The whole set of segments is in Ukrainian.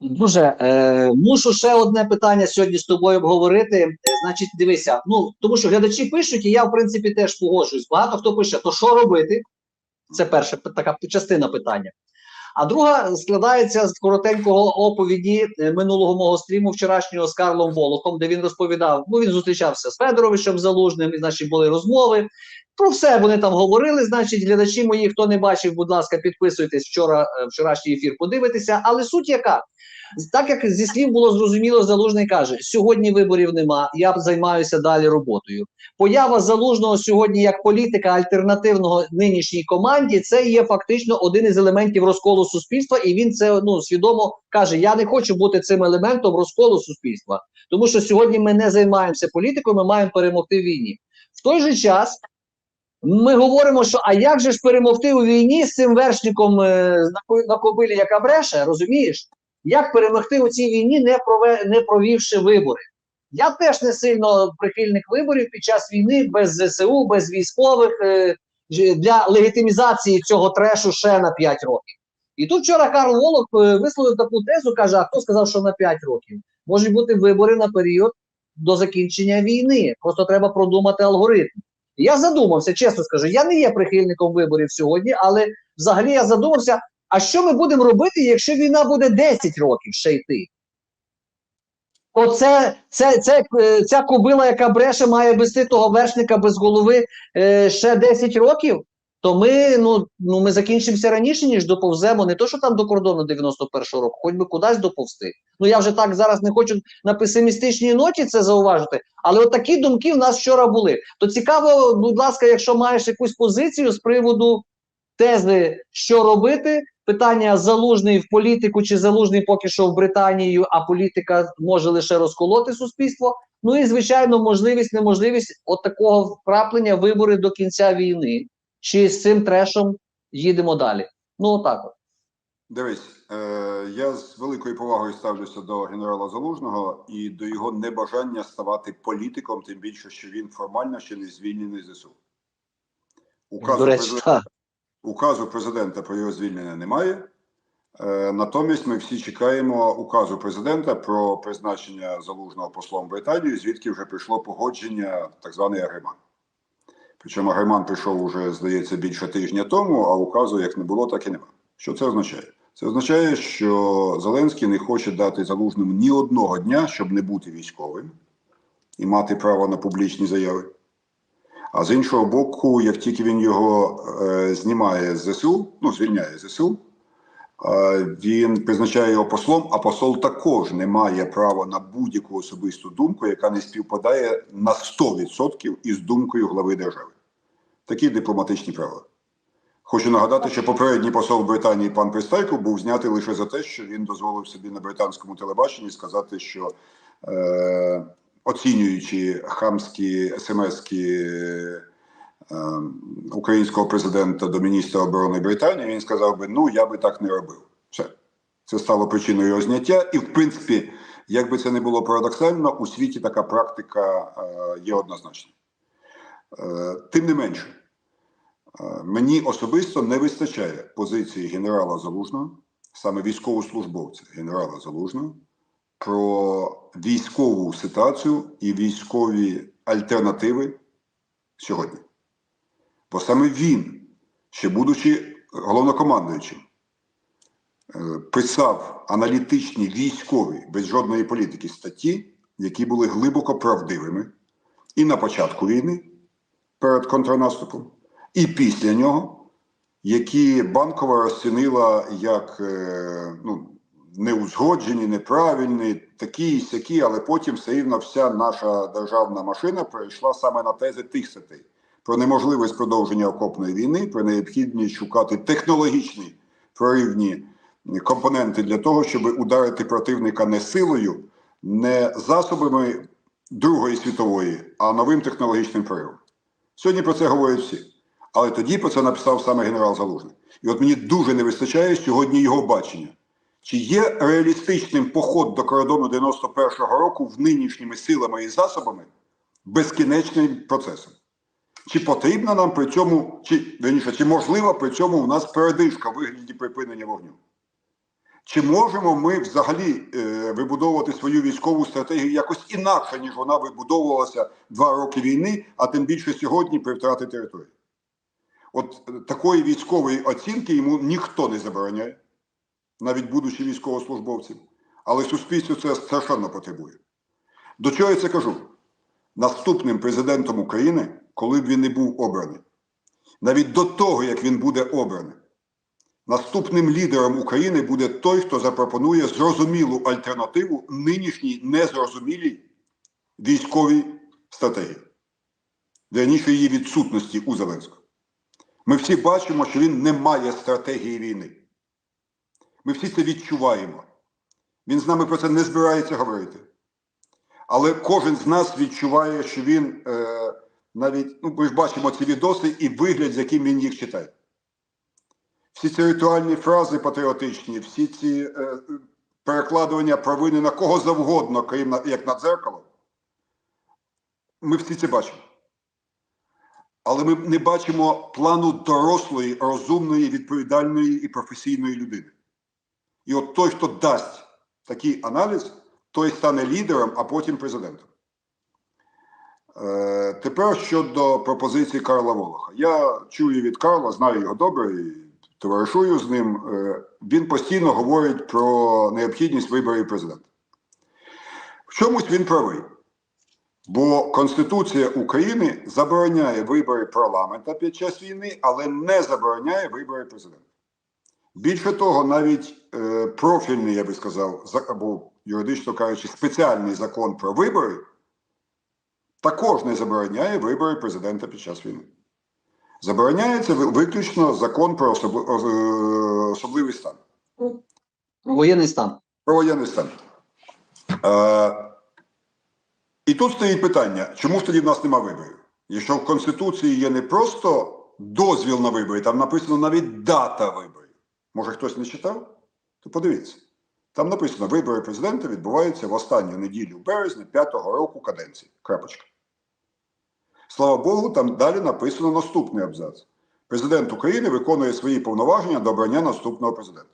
Дуже е, мушу ще одне питання сьогодні з тобою обговорити. Е, Значить, дивися, ну тому що глядачі пишуть, і я в принципі теж погоджуюсь. Багато хто пише, то що робити? Це перша така частина питання. А друга складається з коротенького оповіді е, минулого мого стріму вчорашнього з Карлом Волохом, де він розповідав. Ну він зустрічався з Федоровичем Залужним, і значить були розмови. Про все вони там говорили. Значить, глядачі мої, хто не бачив, будь ласка, підписуйтесь вчора, е, вчорашній ефір, подивитися. Але суть яка? Так як зі слів було зрозуміло, залужний каже: сьогодні виборів нема, я займаюся далі роботою. Поява залужного сьогодні як політика альтернативного нинішній команді, це є фактично один із елементів розколу суспільства, і він це ну свідомо каже: Я не хочу бути цим елементом розколу суспільства, тому що сьогодні ми не займаємося політикою, ми маємо перемогти в війні. В той же час. Ми говоримо, що а як же ж перемогти у війні з цим вершником е, на, на кобилі, яка бреше, розумієш? Як перемогти у цій війні, не, прове, не провівши вибори? Я теж не сильно прихильник виборів під час війни без ЗСУ, без військових е, для легітимізації цього трешу ще на 5 років. І тут вчора Карл Волох е, висловив таку тезу, каже: а хто сказав, що на 5 років? Можуть бути вибори на період до закінчення війни. Просто треба продумати алгоритм. Я задумався, чесно скажу, я не є прихильником виборів сьогодні, але взагалі я задумався, а що ми будемо робити, якщо війна буде 10 років ще йти? Оце це, це, е, ця кобила, яка бреше, має вести того вершника без голови е, ще 10 років. То ми ну, ну ми закінчимося раніше, ніж доповземо. Не то, що там до кордону 91-го року, хоч би кудись доповзти. Ну я вже так зараз не хочу на песимістичній ноті це зауважити, але от такі думки в нас вчора були. То цікаво, будь ласка, якщо маєш якусь позицію з приводу тези, що робити, питання залужний в політику чи залужний поки що в Британію, а політика може лише розколоти суспільство. Ну і звичайно, можливість, неможливість от такого вкраплення вибори до кінця війни. Чи з цим трешом їдемо далі? Ну отак. От. Дивись, е, я з великою повагою ставлюся до генерала Залужного і до його небажання ставати політиком, тим більше, що він формально ще не звільнений з ЗСУ. Указу, До речі, президента, указу президента про його звільнення немає. Е, натомість ми всі чекаємо указу президента про призначення залужного послом в Британію, звідки вже прийшло погодження так званий Агреман. Причому Гайман прийшов уже, здається, більше тижня тому, а указу як не було, так і нема. Що це означає? Це означає, що Зеленський не хоче дати залужному ні одного дня, щоб не бути військовим і мати право на публічні заяви. А з іншого боку, як тільки він його е, знімає з ЗСУ, ну звільняє з ЗСУ, він призначає його послом, а посол також не має права на будь-яку особисту думку, яка не співпадає на 100% із думкою глави держави. Такі дипломатичні правила. Хочу нагадати, що попередній посол Британії пан Пристайко був знятий лише за те, що він дозволив собі на британському телебаченні сказати, що е, оцінюючи хамські смски е, українського президента до міністра оборони Британії, він сказав би: ну я би так не робив. Все. Це стало причиною його зняття, і в принципі, як би це не було парадоксально, у світі така практика е, є однозначна. Е, тим не менше. Е, Мені особисто не вистачає позиції генерала Залужного, саме військовослужбовця генерала Залужного, про військову ситуацію і військові альтернативи сьогодні. Бо саме він, ще будучи головнокомандуючим, е, писав аналітичні військові без жодної політики статті, які були глибоко правдивими і на початку війни перед контрнаступом, і після нього, які банкова розцінила як е, ну, неузгоджені, неправильні, такі і сякі, але потім все рівно вся наша державна машина перейшла саме на тези тих статей. Про неможливість продовження окопної війни, про необхідність шукати технологічні проривні компоненти для того, щоб ударити противника не силою, не засобами Другої світової, а новим технологічним проривом. Сьогодні про це говорять всі. Але тоді про це написав саме генерал Залужний. І от мені дуже не вистачає сьогодні його бачення. Чи є реалістичним поход до кордону 91-го року в нинішніми силами і засобами безкінечним процесом? Чи потрібна нам при цьому, чи верніше, чи можлива при цьому у нас передишка в вигляді припинення вогню? Чи можемо ми взагалі е, вибудовувати свою військову стратегію якось інакше, ніж вона вибудовувалася два роки війни, а тим більше сьогодні при втраті території? От е, такої військової оцінки йому ніхто не забороняє, навіть будучи військовослужбовцем. Але суспільство це страшенно потребує. До чого я це кажу? Наступним президентом України, коли б він не був обраний, навіть до того, як він буде обраний, наступним лідером України буде той, хто запропонує зрозумілу альтернативу нинішній незрозумілій військовій стратегії, верніше її відсутності у Зеленського. Ми всі бачимо, що він не має стратегії війни. Ми всі це відчуваємо. Він з нами про це не збирається говорити. Але кожен з нас відчуває, що він е, навіть, ну, ми ж бачимо ці відоси і вигляд, з яким він їх читає. Всі ці ритуальні фрази патріотичні, всі ці е, перекладування провини на кого завгодно, крім на, як на дзеркало, ми всі це бачимо. Але ми не бачимо плану дорослої, розумної, відповідальної і професійної людини. І от той, хто дасть такий аналіз, той стане лідером, а потім президентом. Е, тепер щодо пропозиції Карла Волоха. Я чую від Карла, знаю його добре і товаришую з ним. Е, він постійно говорить про необхідність виборів президента. В чомусь він правий. Бо Конституція України забороняє вибори парламента під час війни, але не забороняє вибори президента. Більше того, навіть е, профільний, я би сказав, або юридично кажучи, спеціальний закон про вибори також не забороняє вибори президента під час війни. Забороняється виключно закон про е, особливий стан. Воєнний стан. Про воєнний стан. Е, і тут стоїть питання, чому ж тоді в нас нема виборів? Якщо в Конституції є не просто дозвіл на вибори, там написано навіть дата виборів. Може хтось не читав? То подивіться. Там написано, вибори президента відбуваються в останню неділю березня п'ятого року каденції. Крапочка. Слава Богу, там далі написано наступний абзац. Президент України виконує свої повноваження до обрання наступного президента.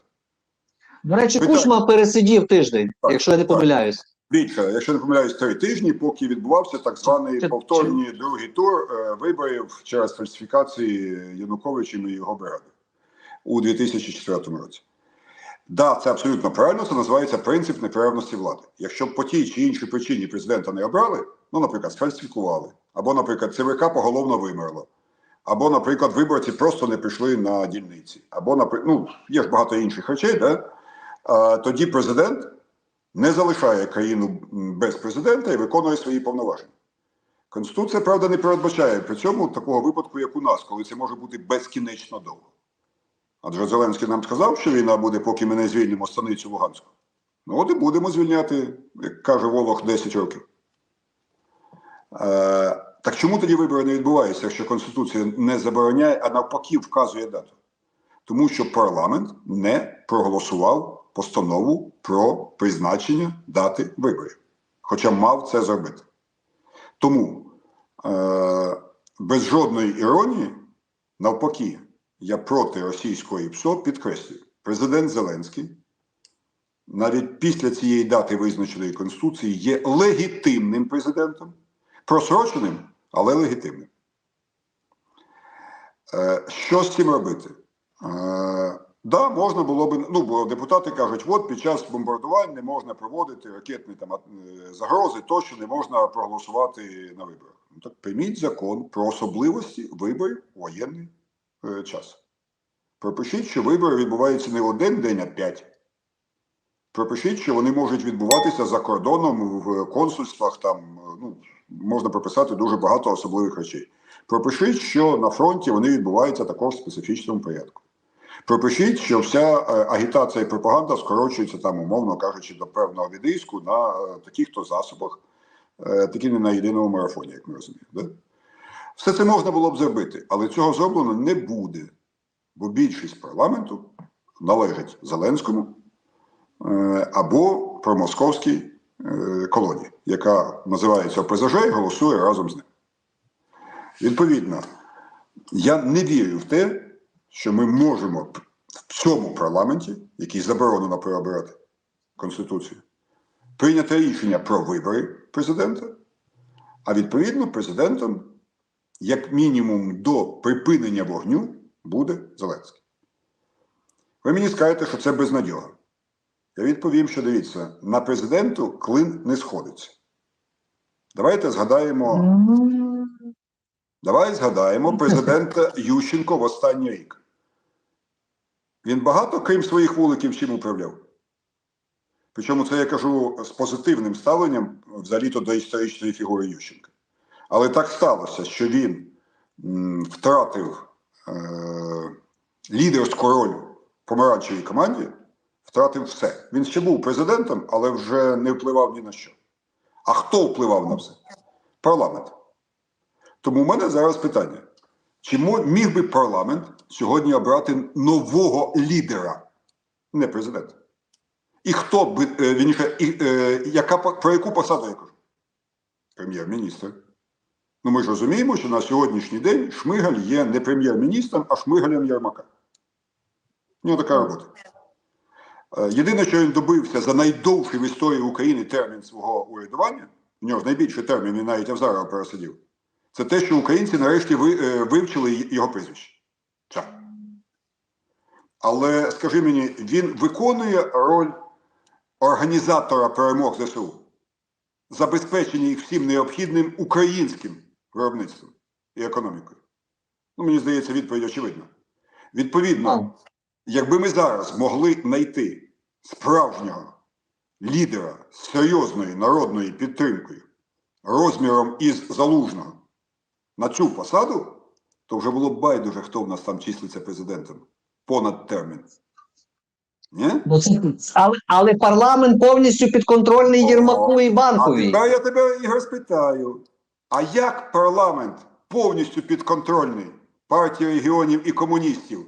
До речі, Питання. Кучма пересидів тиждень, Так, якщо я не так. помиляюсь. Більше, якщо не помиляюсь, три тижні, поки відбувався так званий Чи- повторний другий тур е, виборів через фальсифікації Януковичем і його бригади у 2004 році. Да, це абсолютно правильно. Це називається принцип неперервності влади. Якщо б по тій чи іншій причині президента не обрали, ну, наприклад, сфальсифікували, або, наприклад, ЦВК поголовно вимерло, або, наприклад, виборці просто не прийшли на дільниці, або, наприклад, ну, є ж багато інших речей, да? а, тоді президент не залишає країну без президента і виконує свої повноваження. Конституція, правда, не передбачає при цьому такого випадку, як у нас, коли це може бути безкінечно довго. Адже Зеленський нам сказав, що війна буде, поки ми не звільнимо станицю Луганську. Ну, от і будемо звільняти, як каже Волох, 10 років. Е, так чому тоді вибори не відбуваються, якщо Конституція не забороняє, а навпаки вказує дату? Тому що парламент не проголосував постанову про призначення дати виборів, хоча мав це зробити. Тому е, без жодної іронії, навпаки, я проти російської ПСО підкреслюю, президент Зеленський навіть після цієї дати визначеної Конституції є легітимним президентом, просроченим, але легітимним. Е, Що з цим робити? Е, Да, можна було б, ну, бо депутати кажуть, от під час бомбардувань не можна проводити ракетні там, е, загрози, тощо не можна проголосувати на виборах. Ну, так прийміть закон про особливості виборів у воєнний час. Пропишіть, що вибори відбуваються не один день, а п'ять. Пропишіть, що вони можуть відбуватися за кордоном в консульствах, там ну, можна прописати дуже багато особливих речей. Пропишіть, що на фронті вони відбуваються також в специфічному порядку. Пропишіть, що вся е, агітація і пропаганда скорочується там, умовно кажучи, до певного відрізку на е, таких то засобах, е, такі не на єдиному марафоні, як ми розуміємо. Все це можна було б зробити, але цього зроблено не буде, бо більшість парламенту належить Зеленському або промосковській е, колонії, яка називається ОПЗЖ і голосує разом з ним. Відповідно, я не вірю в те, що ми можемо в цьому парламенті, який заборонено переобирати Конституцію, прийнято рішення про вибори президента, а відповідно президентом, як мінімум, до припинення вогню буде Зеленський. Ви мені скажете, що це безнадьога. Я відповім, що дивіться, на президенту клин не сходиться. Давайте згадаємо. Давай згадаємо президента Ющенко в останній рік. Він багато, крім своїх вуликів, чим управляв. Причому це я кажу з позитивним ставленням взагалі-то до історичної фігури Ющенка. Але так сталося, що він втратив е, лідерську роль в помаранчевій команді, втратив все. Він ще був президентом, але вже не впливав ні на що. А хто впливав на все? Парламент. Тому в мене зараз питання: чи міг би парламент сьогодні обрати нового лідера, не президента? І хто б, е, і, е, яка, про яку посаду я кажу? Прем'єр-міністр. Ну ми ж розуміємо, що на сьогоднішній день Шмигаль є не прем'єр-міністром, а Шмигалем Єрмака. У нього така робота. Е, Єдине, що він добився за найдовший в історії України термін свого урядування, у нього ж найбільший термін, він навіть Авзарова пересидів, це те, що українці нарешті е, вивчили його прізвище. Але скажи мені, він виконує роль організатора перемог ЗСУ, забезпечення їх всім необхідним українським виробництвом і економікою. Ну, мені здається, відповідь очевидна. Відповідно, якби ми зараз могли знайти справжнього лідера з серйозною народною підтримкою розміром із залужного на цю посаду, то вже було б байдуже, хто в нас там числиться президентом понад термін. Ні? Ну, це, але, але парламент повністю підконтрольний Єрмаку і А банковій. тепер я тебе, Ігор, спитаю: а як парламент повністю підконтрольний партії регіонів і комуністів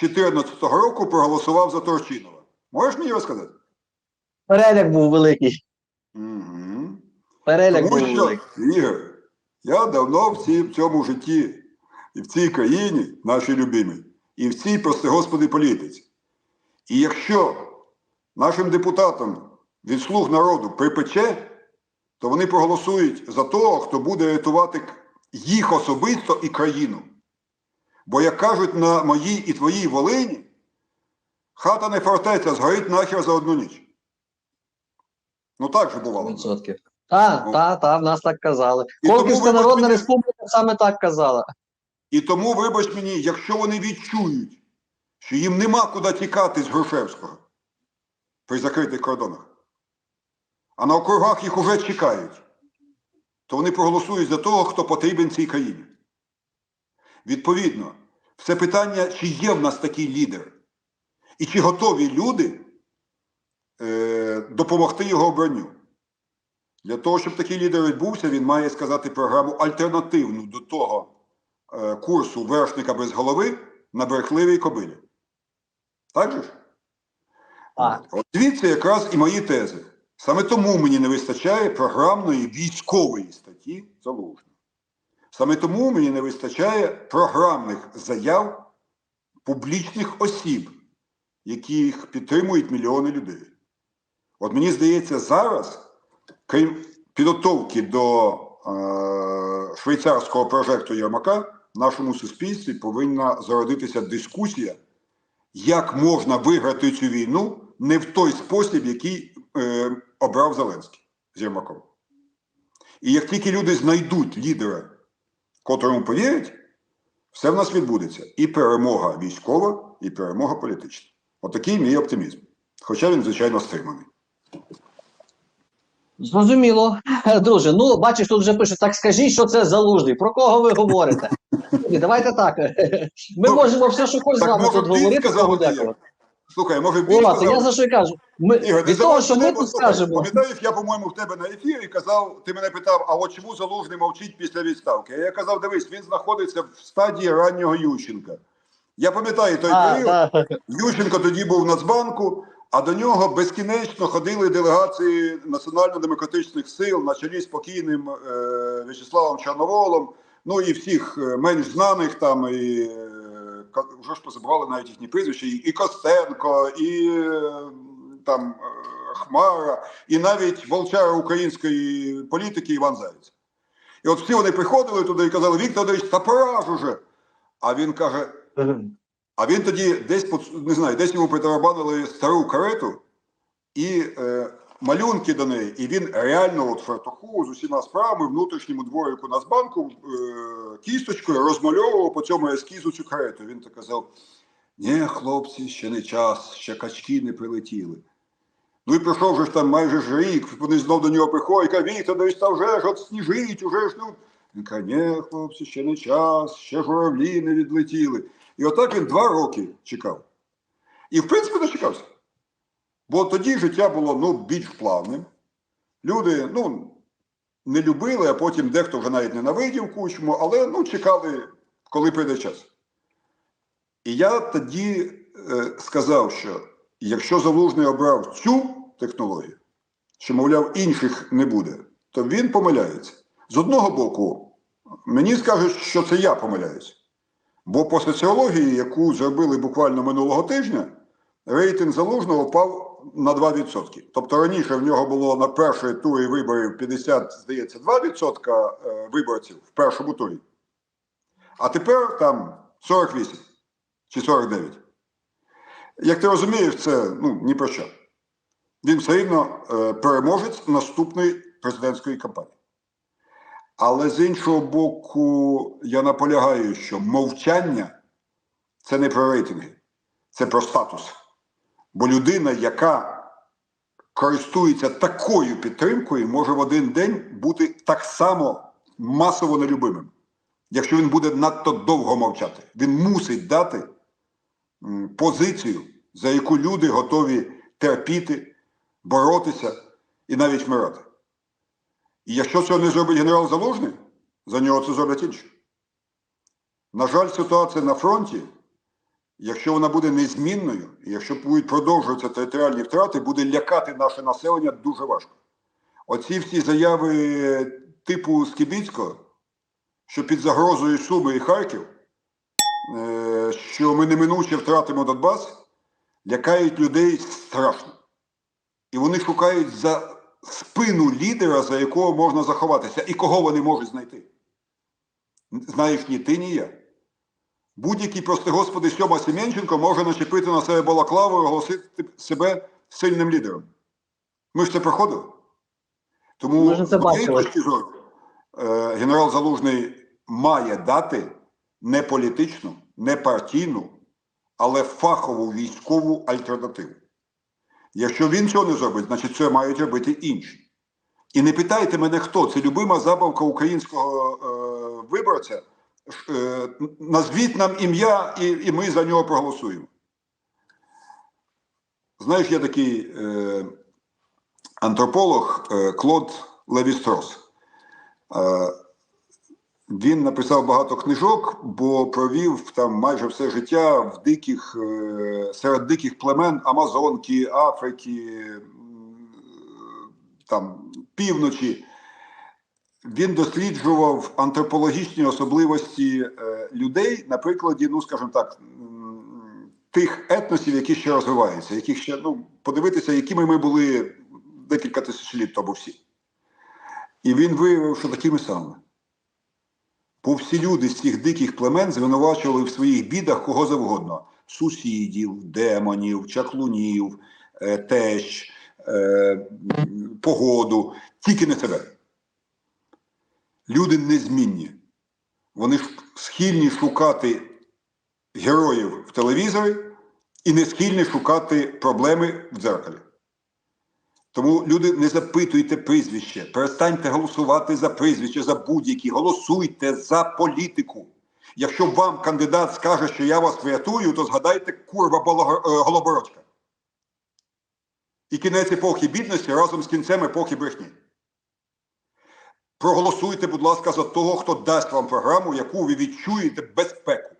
2014 року проголосував за Торчинова? Можеш мені розказати? Переляк був великий. Угу. Переляк Тому був що, великий. Ігор, я давно в, цій, в цьому житті і в цій країні, нашій любимій, і в цій, прости Господи, політиці. І якщо нашим депутатам від слуг народу припече, то вони проголосують за того, хто буде рятувати їх особисто і країну. Бо, як кажуть на моїй і твоїй Волині, хата не фортеця згорить нахер за одну ніч. Ну так же бувало. Відсотків. Так, Ну. так, так, в нас так казали. Колківська Народна мені- Республіка саме так казала. І тому, вибач мені, якщо вони відчують, що їм нема куди тікати з Грушевського при закритих кордонах, а на округах їх уже чекають, то вони проголосують за того, хто потрібен цій країні. Відповідно, все питання, чи є в нас такий лідер, і чи готові люди е, допомогти його обранню. Для того, щоб такий лідер відбувся, він має сказати програму альтернативну до того е, курсу вершника без голови на брехливій кобилі. Так же ж? От звідси якраз і мої тези. Саме тому мені не вистачає програмної військової статті залужного. Саме тому мені не вистачає програмних заяв публічних осіб, яких підтримують мільйони людей. От мені здається, зараз, крім підготовки до е, швейцарського прожекту Єрмака, в нашому суспільстві повинна зародитися дискусія, як можна виграти цю війну не в той спосіб, який е, обрав Зеленський з Єрмаком. І як тільки люди знайдуть лідера, котрому повірять, все в нас відбудеться. І перемога військова, і перемога політична. Отакий мій оптимізм. Хоча він, звичайно, стриманий. Зрозуміло. Друже, ну бачиш, тут вже пишуть, так скажіть, що це залужний. Про кого ви говорите? Давайте так. Ми Ну, можемо все, що хоч з вами тут говорити. Слухай, може О, це я за що кажу. Ми, Ігор, від того, що ми тут скажемо. Пам'ятаєш, я, по-моєму, в тебе на ефірі казав, ти мене питав, а от чому Залужний мовчить після відставки? Я казав, дивись, він знаходиться в стадії раннього Ющенка. Я пам'ятаю той А, період, так. Ющенко тоді був в Нацбанку, а до нього безкінечно ходили делегації національно-демократичних сил на чолі з покійним е, В'ячеславом Чорноволом, ну і всіх е, менш знаних там і е, вже ж позабрали навіть їхні прізвища, і, Костенко, і е, там е, Хмара, і навіть волчара української політики Іван Заєць. І от всі вони приходили туди і казали, Віктор Андрійович, та пора ж уже. А він каже: а він тоді десь не знаю, десь йому притарабанили стару карету і е, малюнки до неї. І він реально от фартуху з усіма справами внутрішньому дворику Нацбанку е, кісточкою розмальовував по цьому ескізу цю карету. Він так казав: ні, хлопці, ще не час, ще качки не прилетіли. Ну і пройшов вже ж там майже ж рік, вони знов до нього приходять, кажуть, Віктор, десь там вже ж от сніжить, уже ж ну. Він каже, ні, хлопці, ще не час, ще журавлі не відлетіли. І отак він два роки чекав. І в принципі дочекався. Бо тоді життя було ну, більш плавним. Люди ну, не любили, а потім дехто вже навіть ненавидів кучму, але ну, чекали, коли прийде час. І я тоді е, сказав, що якщо Залужний обрав цю технологію, що, мовляв, інших не буде, то він помиляється. З одного боку, мені скажуть, що це я помиляюся. Бо по соціології, яку зробили буквально минулого тижня, рейтинг залужного впав на 2%. Тобто раніше в нього було на першій турі виборів 50, здається, 2% е, виборців в першому турі. А тепер там 48 чи 49. Як ти розумієш, це ну, ні про що. Він все рівно е, переможець наступної президентської кампанії. Але з іншого боку, я наполягаю, що мовчання це не про рейтинги, це про статус. Бо людина, яка користується такою підтримкою, може в один день бути так само масово нелюбимим. Якщо він буде надто довго мовчати, він мусить дати позицію, за яку люди готові терпіти, боротися і навіть вмирати. І якщо цього не зробить генерал Залужний, за нього це зроблять інші. На жаль, ситуація на фронті, якщо вона буде незмінною, якщо будуть продовжуватися територіальні втрати, буде лякати наше населення дуже важко. Оці всі заяви типу Скібіцького, що під загрозою Суми і Харків, е, що ми неминуче втратимо Донбас, лякають людей страшно. І вони шукають за спину лідера, за якого можна заховатися, і кого вони можуть знайти. Знаєш ні ти, ні я. Будь-який, прости господи, Сьома Семенченко може начепити на себе балаклаву і оголосити себе сильним лідером. Ми ж це проходили. Тому з моєї точки зору, е, генерал Залужний має дати не політичну, не партійну, але фахову військову альтернативу. Якщо він цього не зробить, значить це мають робити інші. І не питайте мене, хто це любима забавка українського е, виборця. Е, назвіть нам ім'я, і, і ми за нього проголосуємо. Знаєш, є такий е, антрополог е, Клод Левістрос. Е, він написав багато книжок, бо провів там майже все життя в диких, е, серед диких племен Амазонки, Африки, там, півночі. Він досліджував антропологічні особливості е, людей на прикладі, ну скажімо так, тих етносів, які ще розвиваються, яких ще ну подивитися, якими ми були декілька тисячоліть тому всі. І він виявив, що такими самими. Бо всі люди з цих диких племен звинувачували в своїх бідах кого завгодно: сусідів, демонів, чаклунів, е, тещ, е, погоду, тільки не себе. Люди незмінні. Вони схильні шукати героїв в телевізорі і не схильні шукати проблеми в дзеркалі. Тому люди не запитуйте прізвище, перестаньте голосувати за прізвище, за будь-які, голосуйте за політику. Якщо вам кандидат скаже, що я вас врятую, то згадайте курва е, Голобородька. І кінець епохи бідності разом з кінцем епохи брехні. Проголосуйте, будь ласка, за того, хто дасть вам програму, яку ви відчуєте безпеку.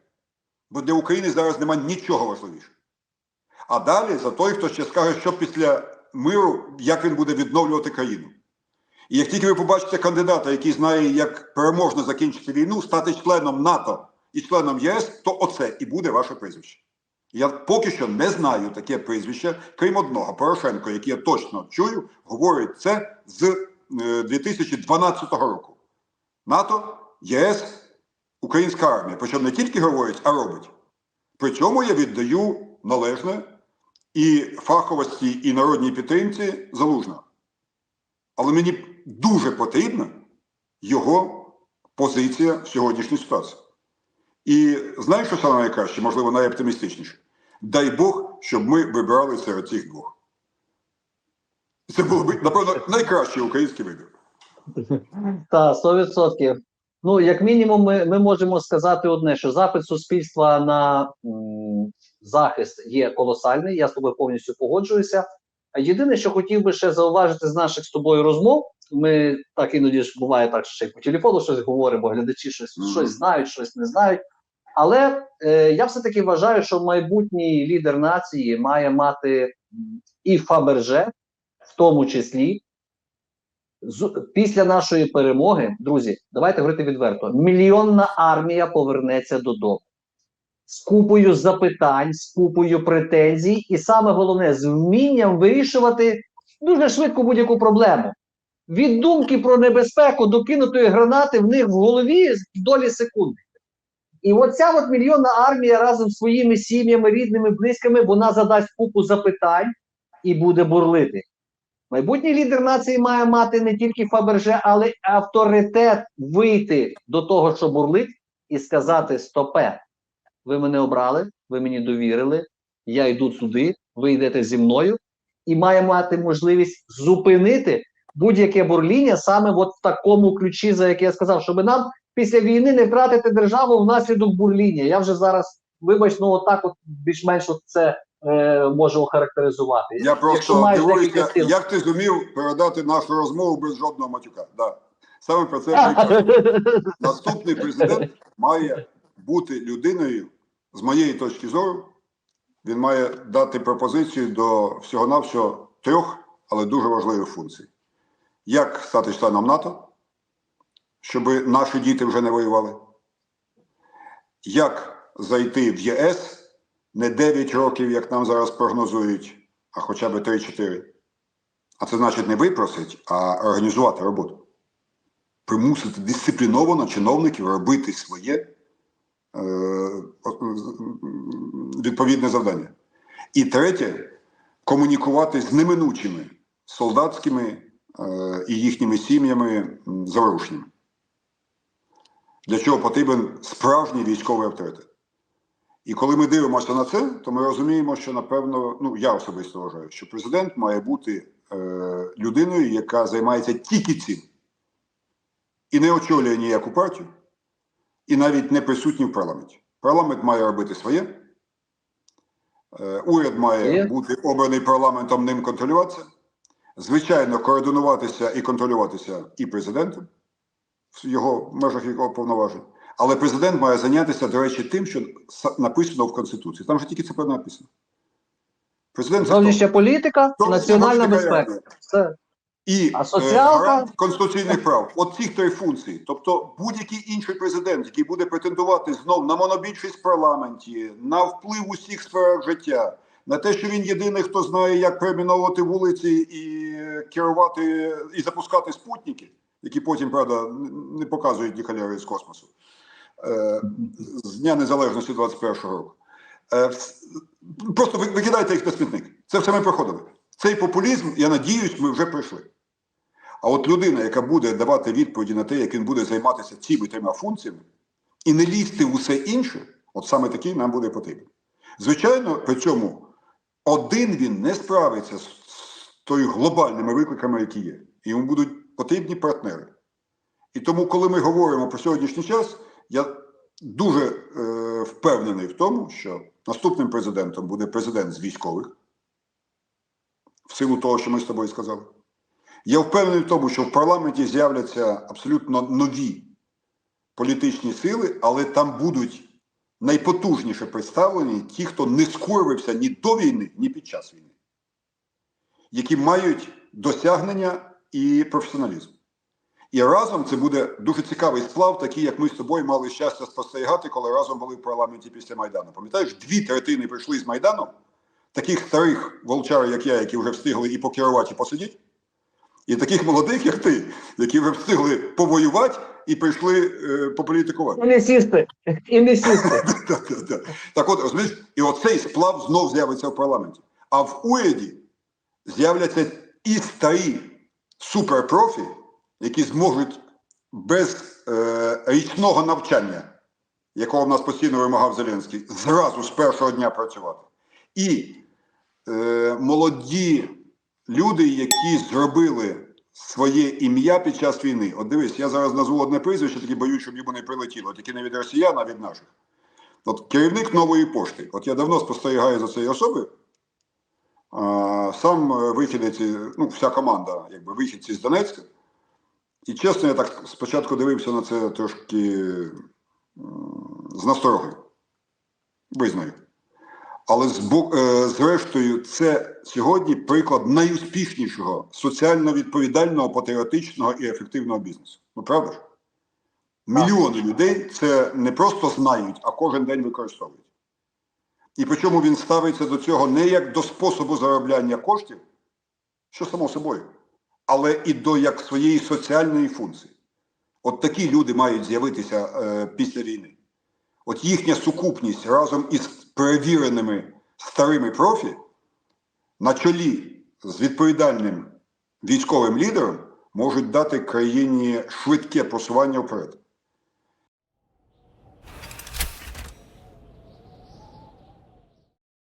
Бо для України зараз немає нічого важливішого. А далі за той, хто ще скаже, що після миру, як він буде відновлювати країну. І як тільки ви побачите кандидата, який знає, як переможно закінчити війну, стати членом НАТО і членом ЄС, то оце і буде ваше прізвище. Я поки що не знаю таке прізвище, крім одного, Порошенко, який я точно чую, говорить це з 2012 року. НАТО, ЄС, Українська армія. Причому не тільки говорить, а робить. При цьому я віддаю належне і фаховості, і народній підтримці залужного. Але мені дуже потрібна його позиція в сьогоднішній ситуації. І знаєш, що найкраще, можливо, найоптимістичніше? Дай Бог, щоб ми вибирали серед цих двох. Це було б, напевно, найкращий український вибір. Так, 100%. Ну, як мінімум, ми, ми можемо сказати одне, що запит суспільства на м, захист є колосальний. Я з тобою повністю погоджуюся. Єдине, що хотів би ще зауважити з наших з тобою розмов, ми так іноді ж буває так, що ще по телефону щось говоримо, глядачі щось, Мгм. щось знають, щось не знають. Але е, я все-таки вважаю, що майбутній лідер нації має мати і Фаберже, в тому числі, після нашої перемоги, друзі, давайте говорити відверто: мільйонна армія повернеться додому з купою запитань, з купою претензій, і саме головне з вмінням вирішувати дуже швидко будь-яку проблему. Від думки про небезпеку до кинутої гранати в них в голові в долі секунди. І оця от мільйонна армія разом з своїми сім'ями, рідними, близькими, вона задасть купу запитань і буде бурлити. Майбутній лідер нації має мати не тільки Фаберже, але й авторитет вийти до того, що бурлить, і сказати: Стопе, ви мене обрали, ви мені довірили, я йду сюди, ви йдете зі мною, і має мати можливість зупинити будь-яке бурління саме от в такому ключі, за яке я сказав, щоб нам після війни не втратити державу внаслідок бурління. Я вже зараз, вибач, ну отак от більш-менш це е, можу охарактеризувати. Я просто дивуюся, як ти зумів передати нашу розмову без жодного матюка. Да. Саме про це. Наступний президент має бути людиною, з моєї точки зору, він має дати пропозицію до всього-навсього трьох, але дуже важливих функцій. Як стати членом НАТО, щоб наші діти вже не воювали? Як зайти в ЄС не 9 років, як нам зараз прогнозують, а хоча б 3-4. А це значить не випросить, а організувати роботу примусити дисципліновано чиновників робити своє е, відповідне завдання. І третє комунікувати з неминучими солдатськими е, і їхніми сім'ями заворушеннями. Для чого потрібен справжній військовий авторитет. І коли ми дивимося на це, то ми розуміємо, що напевно, ну я особисто вважаю, що президент має бути е, людиною, яка займається тільки цим і не очолює ніяку партію, і навіть не присутній в парламенті. Парламент має робити своє. Е, Уряд має Є. бути обраний парламентом, ним контролюватися. Звичайно, координуватися і контролюватися і президентом в його межах його повноважень. Але президент має зайнятися, до речі, тим, що написано в Конституції. Там же тільки це написано. Президент? Зовнішня політика, Хто? національна безпека. І А е, соціалка? гарант конституційних прав. От ці три функції. Тобто будь-який інший президент, який буде претендувати знов на монобільшість в парламенті, на вплив у всіх сферах життя, на те, що він єдиний, хто знає, як перейменовувати вулиці і е, керувати і запускати спутники, які потім, правда, не показують ні халяри з космосу. Е, з Дня Незалежності 21-го року. Е, Просто викидайте їх на смітник. Це все ми проходили. Цей популізм, я надіюсь, ми вже пройшли. А от людина, яка буде давати відповіді на те, як він буде займатися цими трьома функціями, і не лізти в усе інше, от саме такий нам буде потрібен. Звичайно, при цьому один він не справиться з, тою глобальними викликами, які є. Йому будуть потрібні партнери. І тому, коли ми говоримо про сьогоднішній час, я дуже е, впевнений в тому, що наступним президентом буде президент з військових, в силу того, що ми з тобою сказали. Я впевнений в тому, що в парламенті з'являться абсолютно нові політичні сили, але там будуть найпотужніше представлені ті, хто не скорбився ні до війни, ні під час війни, які мають досягнення і професіоналізм. І разом це буде дуже цікавий сплав, такий, як ми з тобою мали щастя спостерігати, коли разом були в парламенті після Майдану. Пам'ятаєш, дві третини прийшли з Майдану, таких старих волчар, як я, які вже встигли і покерувати, і посидіти, і таких молодих, як ти, які вже встигли повоювати і прийшли е, пополітикувати. І не сісти, і не сісти. Так от, розумієш, і оцей сплав знов з'явиться в парламенті. А в уряді з'являться і старі суперпрофі, які зможуть без е, річного навчання, якого в нас постійно вимагав Зеленський, зразу з першого дня працювати. І е, молоді люди, які зробили своє ім'я під час війни. От дивись, я зараз назву одне прізвище, таки боюсь, щоб йому не прилетіло, тільки не від росіян, а від наших. От керівник нової пошти. От я давно спостерігаю за цією особою. Сам е, вихідець, ну, вся команда, якби вихідці з Донецька. І чесно, я так спочатку дивився на це трошки з насторогою. Визнаю. Але е, зрештою, це сьогодні приклад найуспішнішого соціально відповідального, патріотичного і ефективного бізнесу. Ну правда ж? Мільйони людей це не просто знають, а кожен день використовують. І причому він ставиться до цього не як до способу заробляння коштів, що само собою, але і до як своєї соціальної функції. От такі люди мають з'явитися е, після війни. От їхня сукупність разом із перевіреними старими профі на чолі з відповідальним військовим лідером можуть дати країні швидке просування вперед.